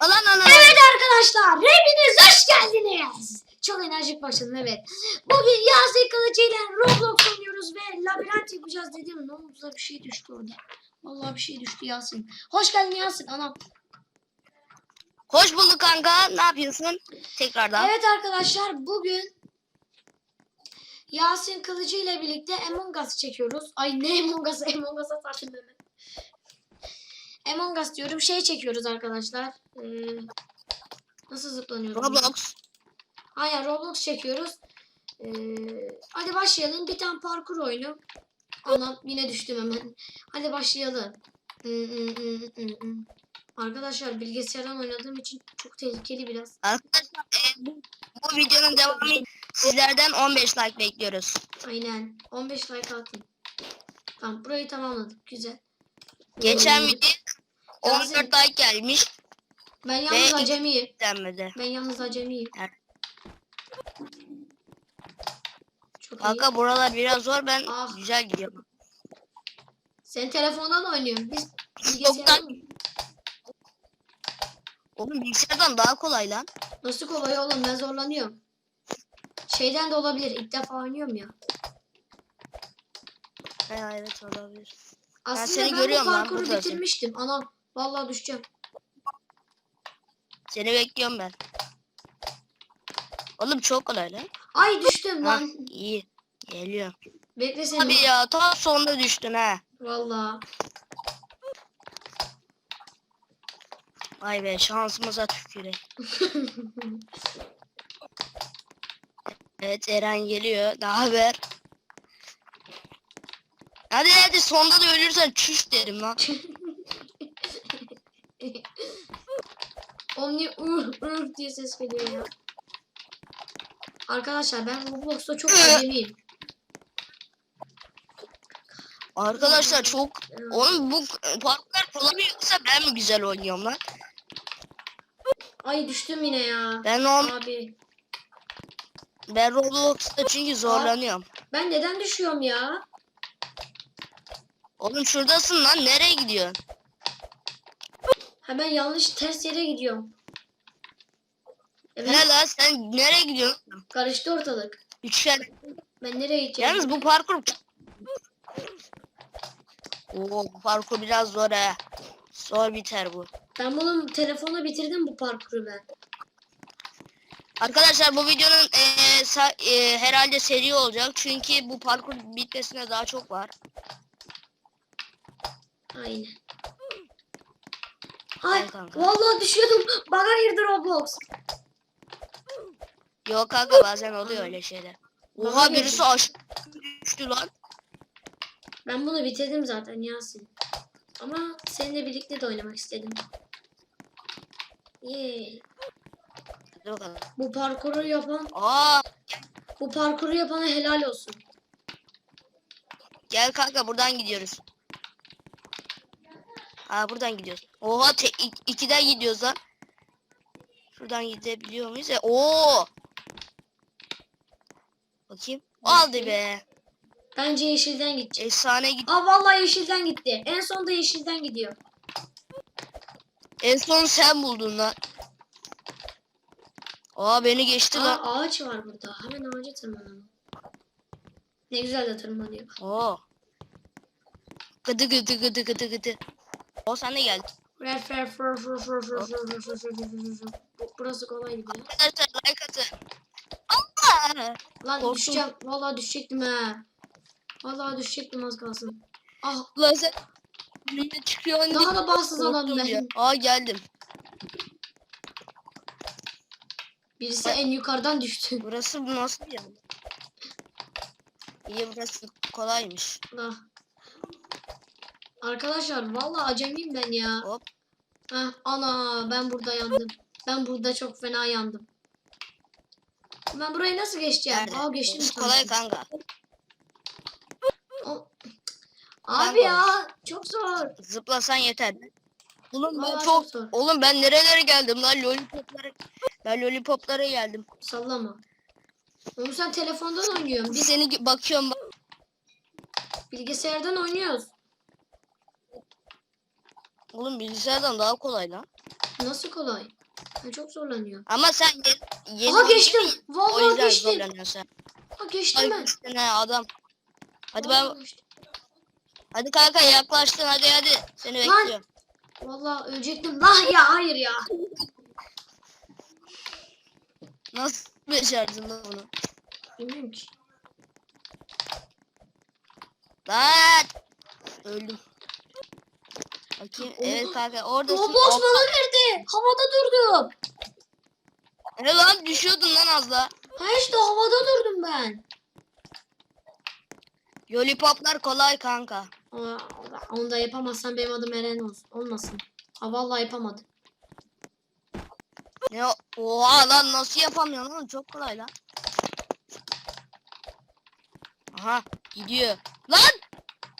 Alan alan. Evet arkadaşlar hepiniz hoş geldiniz. Çok enerjik başladım evet. Bugün Yasin Kılıcı ile Roblox oynuyoruz ve labirent yapacağız dedim. Ne oldu da bir şey düştü orada. Vallahi bir şey düştü Yasin. Hoş geldin Yasin anam. Hoş bulduk kanka. Ne yapıyorsun? Tekrardan. Evet arkadaşlar bugün Yasin Kılıcı ile birlikte Among Us çekiyoruz. Ay ne Among Us? Among Us'a hemen. Among Us diyorum. Şey çekiyoruz arkadaşlar. Ee, nasıl zıplanıyorum? Roblox. Aynen Roblox çekiyoruz. Ee, hadi başlayalım. Bir tane parkur oyunu. Anam yine düştüm hemen. Hadi başlayalım. Arkadaşlar bilgisayardan oynadığım için çok tehlikeli biraz. Arkadaşlar e, bu, bu videonun devamı sizlerden 15 like bekliyoruz. Aynen. 15 like atın. Tamam burayı tamamladık. Güzel. Geçen Ee, video 14 like gelmiş. Ben yalnız Ve- acemiyim. Denmedi. Ben yalnız acemiyim. Evet. Çok iyi. Kanka buralar biraz zor. Ben Ah. güzel gidiyorum. Sen telefondan oynuyorsun. Biz bilgisayardan... Oğlum bilgisayardan daha kolay lan. Nasıl kolay oğlum ben zorlanıyorum. Şeyden de olabilir. İlk defa oynuyorum ya. Ha, evet olabilir. Aslında ben, seni bu görüyorum lan, parkuru buradasın. bitirmiştim. Anam vallahi düşeceğim. Seni bekliyorum ben. Oğlum çok kolay lan. Ay düştüm Ha, lan. iyi. Geliyor. Bekle seni. Abi ya tam sonunda düştün ha. Vallahi. Vay be şansımıza tükürek. Evet Eren geliyor. Daha haber. Hadi hadi sonda da ölürsen çüş derim lan. Omni uh uh diye ses geliyor ya. Arkadaşlar ben Roblox'ta çok acemiyim. Arkadaşlar çok oğlum bu parklar kolay mı yoksa ben mi güzel oynuyorum lan? Ay düştüm yine ya. Ben on Abi. ben Roblox'ta çünkü zorlanıyorum. Ben neden düşüyorum ya? Oğlum şuradasın lan nereye gidiyorsun? Ha ben yanlış ters yere gidiyorum. Evet Ne lan sen nereye gidiyorsun? karıştı ortalık. Üçgen. Ben nereye gideceğim? Yalnız bu parkur Oo bu parkur biraz zor he. Zor biter bu. Ben bunu telefonla bitirdim bu parkuru ben. Arkadaşlar bu videonun eee, sa- eee, herhalde seri olacak. Çünkü bu parkur bitmesine daha çok var. Aynen. Ay kanka. vallahi düşüyordum. Bana girdi Roblox. Yok kanka bazen oluyor öyle şeyler. Oha birisi aşağı düştü lan. Ben bunu bitirdim zaten Yasin. Ama seninle birlikte de oynamak istedim. Yay. Hadi bakalım. Bu parkuru yapan, Aa bu parkuru yapana helal olsun. gel kanka buradan gidiyoruz. Aa buradan gidiyoruz. Oha te- ik- ikiden gidiyoruz lan. Şuradan gidebiliyor muyuz? E, Oo. Bakayım. Aldı be. Bence yeşilden gidecek. Efsane gitti. Aa vallahi yeşilden gitti. En sonda yeşilden gidiyor. En son sen buldun lan. Aa beni geçti lan. Aa ağaç var burada. Hemen ağaca tırmanalım. Ne güzel de tırmanıyor. Oo. Gıdı gıdı gıdı gıdı gıdı. O sen de gel. Burası kolay gibi. Arkadaşlar like atın. Allah! Lan Korktum. düşeceğim. Vallahi düşecektim ha. Vallahi düşecektim az kalsın. Ah. Lan sen önüme çıkıyor. Daha da bağımsız adam ben. Aa geldim. Birisi en yukarıdan düştü. Burası nasıl bir yer? İyi burası kolaymış. Ah. Arkadaşlar vallahi acemiyim ben ya. Hop. Heh, ana ben burada yandım. Ben burada çok fena yandım. Ben burayı nasıl geçeceğim? Nerede? Aa geçtim. Kolay kanka. O- Abi ya çok zor. Zıplasan yeter. Oğlum ben Vallahi çok çok zor. Oğlum ben nerelere geldim lan lollipoplara. Ben lollipoplara geldim. Sallama. Oğlum sen telefondan oynuyorsun. Bir Biz seni bakıyorum bak. bilgisayardan oynuyoruz. Oğlum bilgisayardan daha kolay lan. Nasıl kolay? Ben çok zorlanıyor. Ama sen ye, yeni Aha geçtim. Vallahi geçtim. Aha geçtim ben. Üstüne adam. Hadi Vallahi ben geçtim. hadi kanka yaklaştın hadi hadi. Seni Lan! bekliyorum. Vallahi ölecektim. Lah ya hayır ya. Nasıl becerdin lan bunu? Bilmiyorum ki. Lan! Öldüm. Bakayım. Evet kanka oradasın. Roblox bana verdi. Havada durdum. Ne lan düşüyordun lan az daha. Ha işte havada durdum ben. Lollipoplar kolay kanka. Aa, Onu da yapamazsan benim adım Eren olsun. Olmasın. Ha vallahi yapamadım. Ne o- Oha lan nasıl yapamıyorsun lan çok kolay lan. Aha gidiyor. Lan!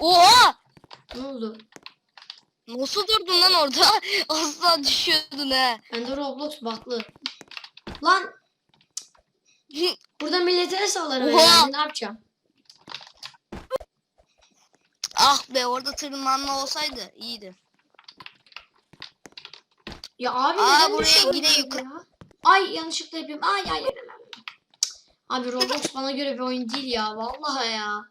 Oha! Ne oldu? Nasıl durdun lan orada? Asla düşüyordun he. Bende Roblox baklı. Lan burada millete el sallarım Oha! Ne yapacağım? ah be orada tırmanma olsaydı iyiydi. Ya abi Aa, neden buraya düşüyorum yine yukarı- ya? Ay yanlışlıkla yapıyorum. Ay. ay. Abi Roblox bana göre bir oyun değil ya. Vallahi ya.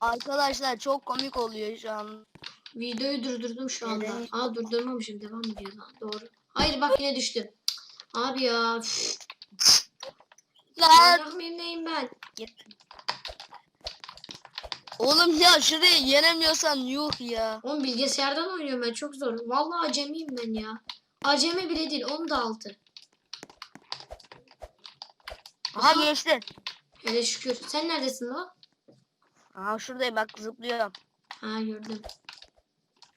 Arkadaşlar çok komik oluyor şu an. Videoyu durdurdum şu anda. Neden? Aa durdurmamışım. Devam ediyor lan. Doğru. Hayır bak yine düştüm. Abi ya. Lan! Neyim ben? Oğlum ya şurayı yenemiyorsan yuh ya. Oğlum bilgisayardan oynuyorum ben. Çok zor. Vallahi acemiyim ben ya. Acemi bile değil. Onu da altı. Aha geçti. Hele şükür. Sen neredesin lan? Aha şuradayım bak zıplıyorum. Ha gördüm.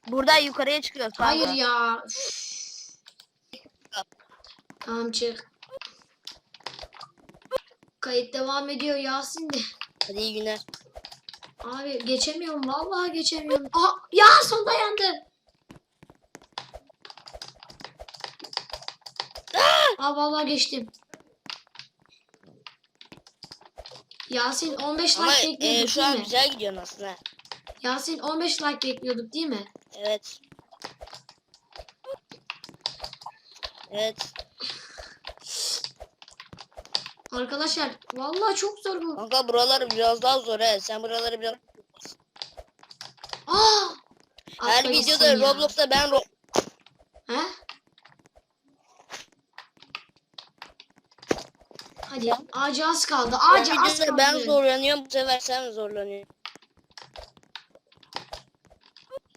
Buradan yukarıya çıkıyoruz. Hayır ya. üf. Tamam çık. Kayıt devam ediyor Yasin de. Hadi iyi günler. Abi geçemiyorum. Vallahi geçemiyorum. Aa, ya sonunda yandım. Aa vallahi geçtim. Yasin 15 Ama like e, bekliyorduk şu değil an mi? güzel gidiyorsun aslında. Yasin 15 like bekliyorduk değil mi? Evet. Evet. Arkadaşlar vallahi çok zor bu. Kanka buraları biraz daha zor he. Sen buraları biraz... Aa! Her videoda ya. Roblox'ta ben ro He? Hadi ağacı az kaldı. her Ağacı az kaldı. ben zorlanıyorum. Bu sefer sen zorlanıyorsun.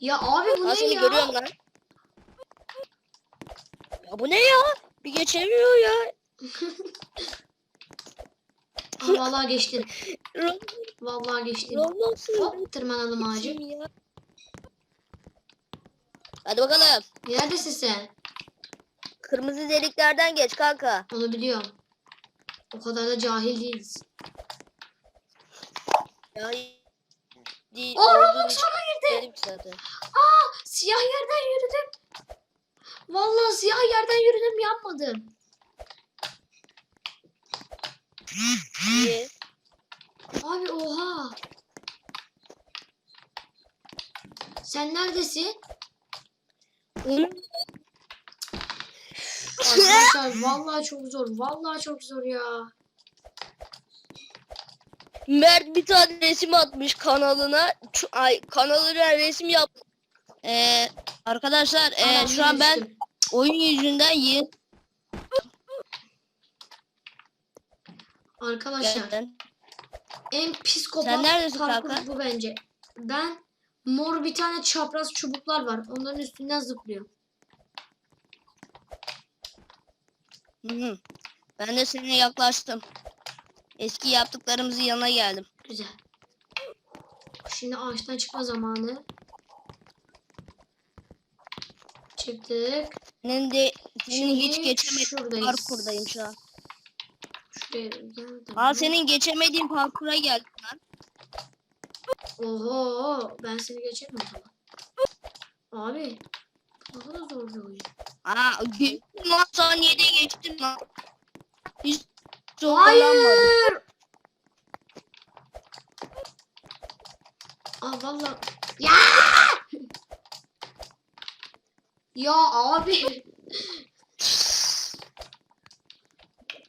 Ya abi bu ne seni ya? görüyorum lan. Ya bu ne ya? Bir geçemiyor ya. Aa, vallahi geçtim. Ro- Vallahi geçtim. Roblox'un Hop tırmanalım ya? Hadi bakalım. Neredesin sen? Kırmızı deliklerden geç kanka. Onu biliyorum. O kadar da cahil değiliz. Ya değil. O olduğun Roblox için bana girdi. zaten. Aa siyah yerden yürüdüm. Vallahi siyah yerden yürüdüm yanmadım. İyi. Abi oha. Sen neredesin? Arkadaşlar vallahi çok zor. Vallahi çok zor ya. Mert bir tane resim atmış kanalına. Ç- Ay kanalına resim yap. Ee, arkadaşlar Anam şu an ben oyun yüzünden yeni Arkadaşlar geldim. en psikopat Sen neredesin parkur kanka? bu bence. Ben mor bir tane çapraz çubuklar var. Onların üstünden zıplıyorum. Hı hı. Ben de seninle yaklaştım. Eski yaptıklarımızın yanına geldim. Güzel. Şimdi ağaçtan çıkma zamanı. Çıktık. Senin de senin Şimdi hiç geçemediğin şuradayız. parkurdayım şu an. Şuraya geldim. Aa senin geçemediğin parkura geldim lan. Oho ben seni geçemiyorum ama. Abi ne kadar zor bir oyun. Aa geçtim lan saniyede geçtim lan. Hiç zorlanmadım. Hayır. Aa valla. Ya! Ya abi.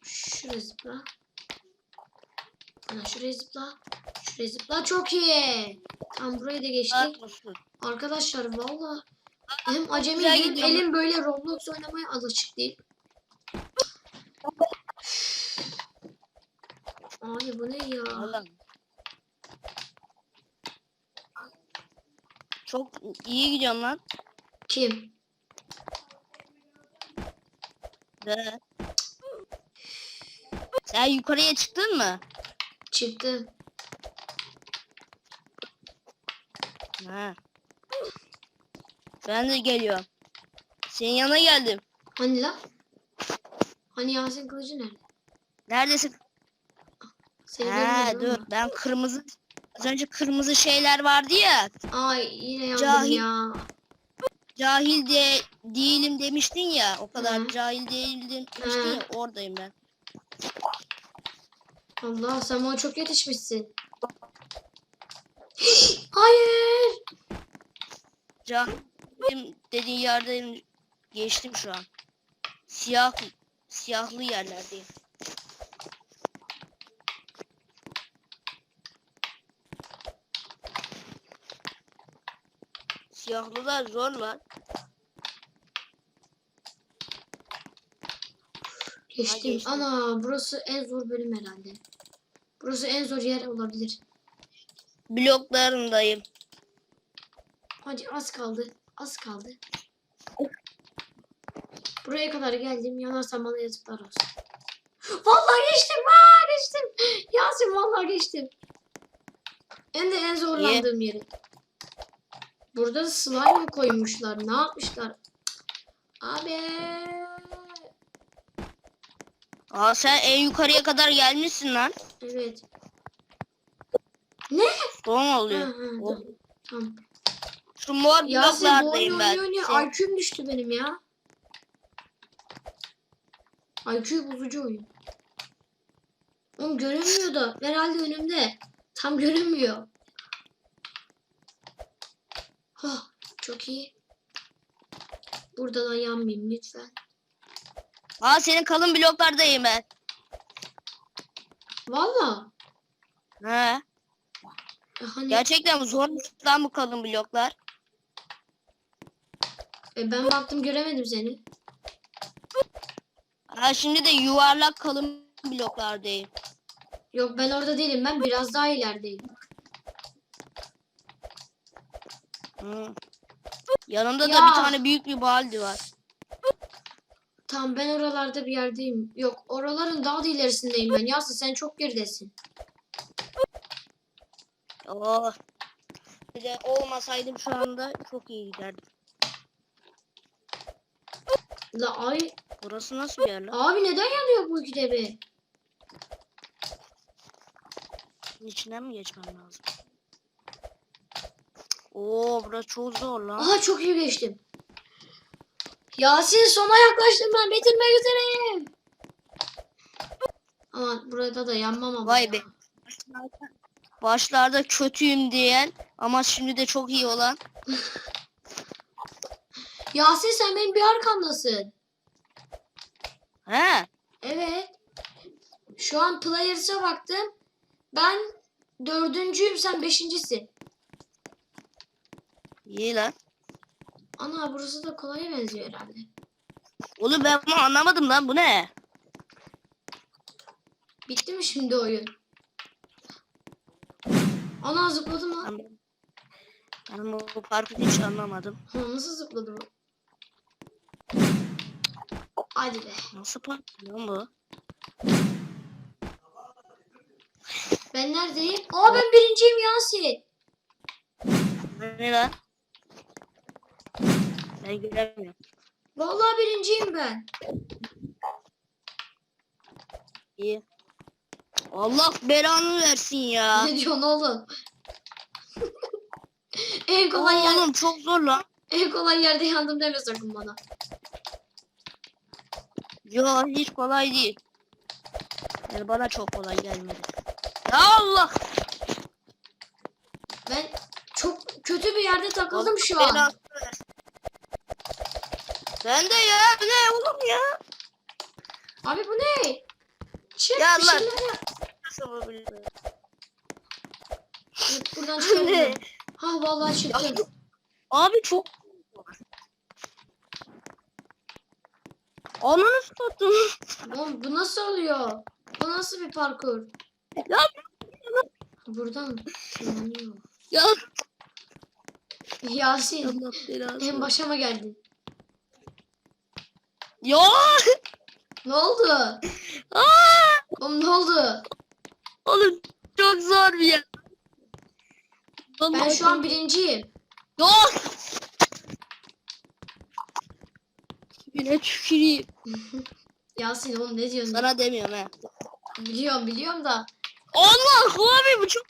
Şuraya zıpla. Ana şuraya zıpla. Şuraya zıpla. Çok iyi. Tam burayı da geçtik. Arkadaşlar valla hem acemi Güzel hem gidiyor. elim böyle Roblox oynamaya alışık değil. Ay bu ne ya? Allah'ım. Çok iyi gidiyorum lan. Kim? De. Sen yukarıya çıktın mı? Çıktı. Ha. Ben de geliyorum. Senin yanına geldim. Hani la? Hani Yasin Kılıcı nerede? Neredesin? Seni Ha dur ama. ben kırmızı az önce kırmızı şeyler vardı ya. Ay yine yandım Cahil. ya. Cahil de değilim demiştin ya. O kadar Hı. cahil değildim demiştin Hı. ya. Oradayım ben. Allah sen bana çok yetişmişsin. Hayır. Cahil dediğin yerdeyim. Geçtim şu an. Siyah siyahlı yerlerdeyim. Siyahlılar zor lan. Geçtim. geçtim. Ana burası en zor bölüm herhalde. Burası en zor yer olabilir. Bloklarındayım. Hadi az kaldı. Az kaldı. Buraya kadar geldim. Yanarsam bana yazıklar olsun. Vallahi geçtim. Aa, geçtim. Yasin vallahi geçtim. En de en zorlandığım yeri. Burada slime koymuşlar? Ne yapmışlar? Abi. Aa sen en yukarıya kadar gelmişsin lan. Evet. Son Hı, oluyor. hı, Oh. Tamam. Şu mor Yasin bu oyunu bloklardayım ben. oynuyor oynuyor. Sen- IQ'm düştü benim ya. IQ bozucu oyun. Oğlum görünmüyor da. Herhalde önümde. Tam görünmüyor. Hah, çok iyi. Burada da yanmayayım lütfen. Aa senin kalın bloklardayım ben. Valla. He. E Hani, Gerçekten zormuş lan bu kalın bloklar. E ben baktım göremedim seni. Ha şimdi de yuvarlak kalın bloklardayım. Yok ben orada değilim. Ben biraz daha ilerideyim. Hı. Yanımda da Ya. bir tane büyük bir baldi var. Tamam ben oralarda bir yerdeyim. Yok oraların daha da ilerisindeyim ben. Yasin sen çok geridesin. Oh. Bir de olmasaydım şu anda çok iyi giderdim. La ay Burası nasıl bir yer lan? abi neden yanıyor bu bir? İçinden mi geçmem lazım? Oo burası çok zor lan. Aha çok iyi geçtim. Yasin sona yaklaştım ben bitirmek üzereyim. Ama burada da yanmam ama. Vay ya. be. Başlarda kötüyüm diyen ama şimdi de çok iyi olan. Yasin sen benim bir arkamdasın. He. Evet. Şu an players'a baktım. Ben dördüncüyüm sen beşincisin. İyi lan. Ana burası da kolaya benziyor herhalde. Oğlum ben bunu anlamadım lan bu ne? Bitti mi şimdi oyun? Ana zıpladı mı? Ben, ben bu parkuru hiç anlamadım. Ha, nasıl zıpladı bu? Hadi be. Nasıl lan bu? Ben neredeyim? Aa ben birinciyim Yasin. Ne lan? Ben göremiyorum. Vallahi birinciyim ben. İyi. Allah belanı versin ya. Ne diyorsun oğlum? en kolay yer, Oğlum çok zor lan. en kolay yerde yandım deme sakın bana. Yo hiç kolay değil. Yani bana çok kolay gelmedi. Ya Allah. Ben çok kötü bir yerde takıldım Allah şu an. versin. Ben de ya. Ne oğlum ya? Abi bu ne? Çık Ya bir şeyler yap. Evet, Buradan çıkalım. Ha vallahi çıktım. Abi çok Ananı sattım. Oğlum bu nasıl oluyor? Bu nasıl bir parkur? Ya Buradan tırmanıyor. ya Yasin Allah belanı. en başa mı geldin? Ya Ne oldu? Aa! Oğlum ne oldu? oğlum çok zor bir yer. Ben şu an birinciyim. Ya. Yine tüküreyim. Yasin oğlum ne diyorsun? Sana demiyorum he. Biliyorum biliyorum da. Allah abi bu çok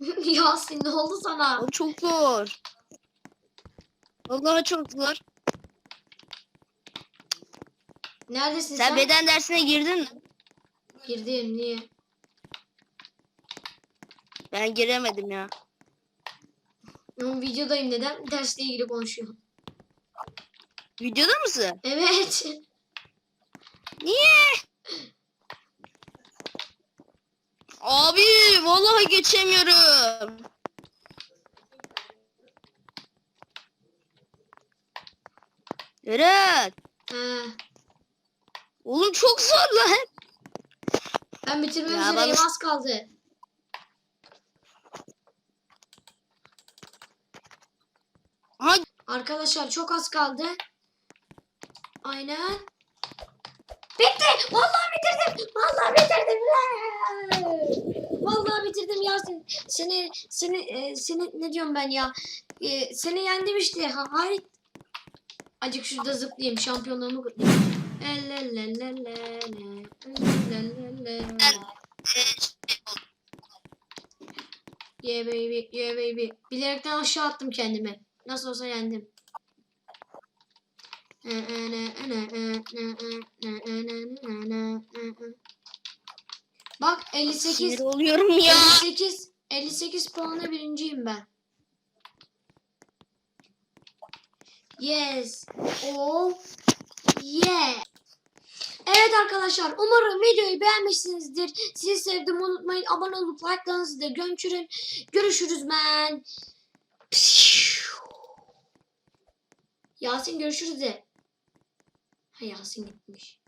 Yasin ne oldu sana? o çok zor. Vallahi çok zor. Neredesin Sen sen? beden dersine girdin mi? Girdim niye? Ben giremedim ya. Videodayım neden? Dersle ilgili konuşuyorum. Videoda mısın? Evet. Niye? Abi vallahi geçemiyorum. Eren. Ha, Oğlum çok zor lan. ben bitirmek üzereyim bana- az kaldı. Aha, Arkadaşlar çok az kaldı. Aynen. Bitti. Vallahi bitirdim. Vallahi bitirdim. Vallahi bitirdim Yasin. Seni seni e, seni ne diyorum ben ya? E, seni yendim işte. Ha, hayır. Acık şurada zıplayayım. Şampiyonluğumu kutlayayım. Yeah baby, yeah baby. Bilerekten aşağı attım kendimi. Nasıl olsa yendim. Bak 58 sinir oluyorum ya. 58 58 puanla birinciyim ben. Yes. Oh. Yeah. Evet arkadaşlar umarım videoyu beğenmişsinizdir. Sizi sevdim unutmayın. Abone olup like'larınızı da gömçürün. Görüşürüz ben. Yasin görüşürüz de. Ha Yasin gitmiş.